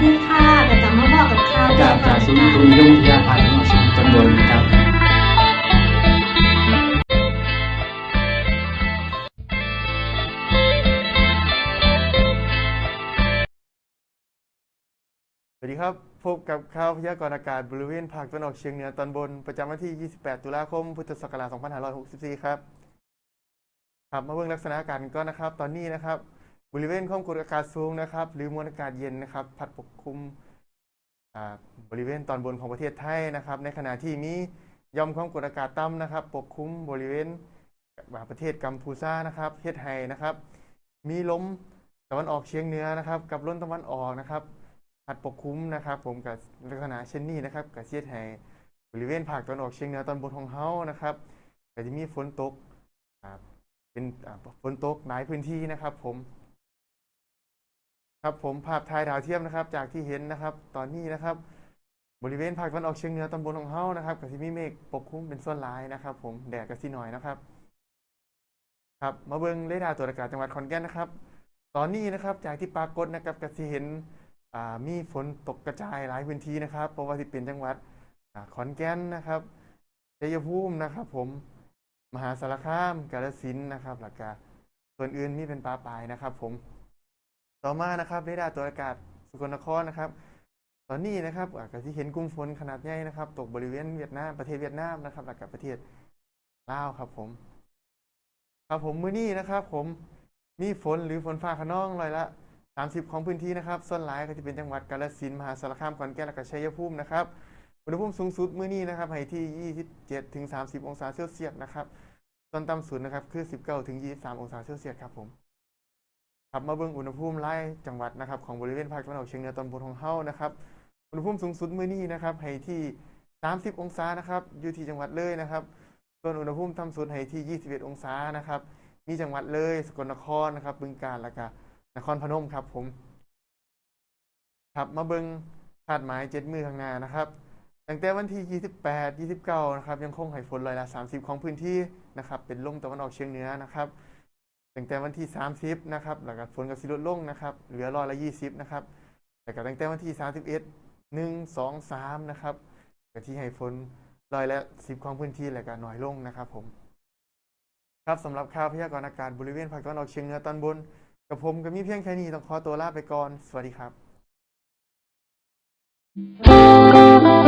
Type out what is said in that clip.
ศูนย์อุตุนิยมวิทยาภาคตะวันออกเฉียงเหนือตอนบนนะครับสวัสดีครับ พบกับข่าวพยากรณ์อากาศบริเวณภาคตะวันออกเฉียงเหนือตอนบน ประจำวันที่ 28 ตุลาคม พุทธศักราช 2564 ครับ ครับ มาเบิ่งลักษณะอากาศกันก่อนนะครับ ตอนนี้นะครับ บริเวณความกดอากาศสูงนะครับ หรือมวลอากาศเย็นนะครับ พัดปกคลุมบริเวณตอนบนของประเทศไทยนะครับ ในขณะที่มีย่อมความกดอากาศต่ำนะครับ ปกคลุมบริเวณประเทศกัมพูชานะครับเฮดให้นะครับ มีลมตะวันออกเฉียงเหนือนะครับ กับลมตะวันออกนะครับพัดปกคลุมนะครับ ผมกับลักษณะเช่นนี้นะครับกับเชียดให้บริเวณภาคตะวันออกเฉียงเหนือตอนบนของเฮานะครับก็จะมีฝนตกเป็นฝนตกหลายพื้นที่นะครับ ผม ครับผมภาพถ่ายดาวเทียมนะครับ จากที่เห็นนะครับ ตอนนี้นะครับ บริเวณภาคตะวันออกเฉียงเหนือตอนบนของเฮานะครับก็จะมีเมฆปกคลุมเป็นส่วนหลายนะครับ ผมแดดก็สิหน่อยนะครับ ครับมาเบิ่งเรดาร์ตรวจอากาศจังหวัดขอนแก่นนะครับ ตอนนี้นะครับจากที่ปรากฏนะครับก็สิเห็นอ่ามีฝนตกกระจายหลายพื้นที่นะครับเพราะว่าที่เป็นจังหวัดอขอนแก่นนะครับชัยภูมินะครับ ผมมหาสารคามกาฬสินธุ์นะครับหลักการส่วนอื่นมีเป็นปลาปลายนะครับ ผม ต่อมานะครับเรดาร์ตัวอากาศสกลนครนะครับ ตอนนี้นะครับอาก็ที่เห็นกลุ่มฝนขนาดใหญ่นะครับ ตกบริเวณเวียดนามประเทศเวียดนามนะครับหลักกับประเทศลาวครับผม ครับผมมื้อนี้นะครับ ผมมีฝนหรือฝนฟ้าขนองร้อยละ 30 ของพื้นที่นะครับส่วนหลายก็จะเป็นจังหวัดกาฬสินธุ์มหาสารคามขอนแก่นและก็ชัยภูมินะครับอุณหภูมิสูงสุดมื้อนี้นะครับให้ที่ 27ถึง30 องศาเซลเซียสนะครับส่วนต่ำสุดนะครับคือ 19ถึง23 องศาเซลเซียสครับผม ครับมาเบิ่งอุณหภูมิไล่จังหวัดนะครับของบริเวณภาคตะวันออกเฉียงเหนือตอนบนของเฮานะครับอุณหภูมิสูงสุดมื้อนี้นะครับให้ที่ 30 องศานะครับอยู่ที่จังหวัดเลยนะครับ ส่วนอุณหภูมิต่ำสุดให้ที่ 21 องศานะครับ มีจังหวัดเลย สกลนครนะครับบึงกาฬและก็นครพนมครับผม ครับมาเบิงคาดหมายเจ็ดมือข้างหน้านะครับตั้งแต่วันที่ 28 29 นะครับ ยังคงให้ฝนร้อยละ 30 ของพื้นที่นะครับ เป็นลมตะวันออกเฉียงเหนือนะครับ ตั้งแต่วันที่ 30นะครับแล้วก็ฝนกับสิลดลงนะครับเหลือร้อยละ20นะครับแต่ก็ตั้งแต่วันที่ 31 1 2 3นะครับก็ที่ให้ฝนร้อยละ10 ของพื้นที่แล้วก็น้อยลงนะครับผมครับสำหรับข่าวพยากรณ์อากาศบริเวณภาคตะวันออกเฉียงเหนือตอนบนกับผมก็มีเพียงแค่นี้ต้องขอตัวลาไปก่อน สวัสดีครับ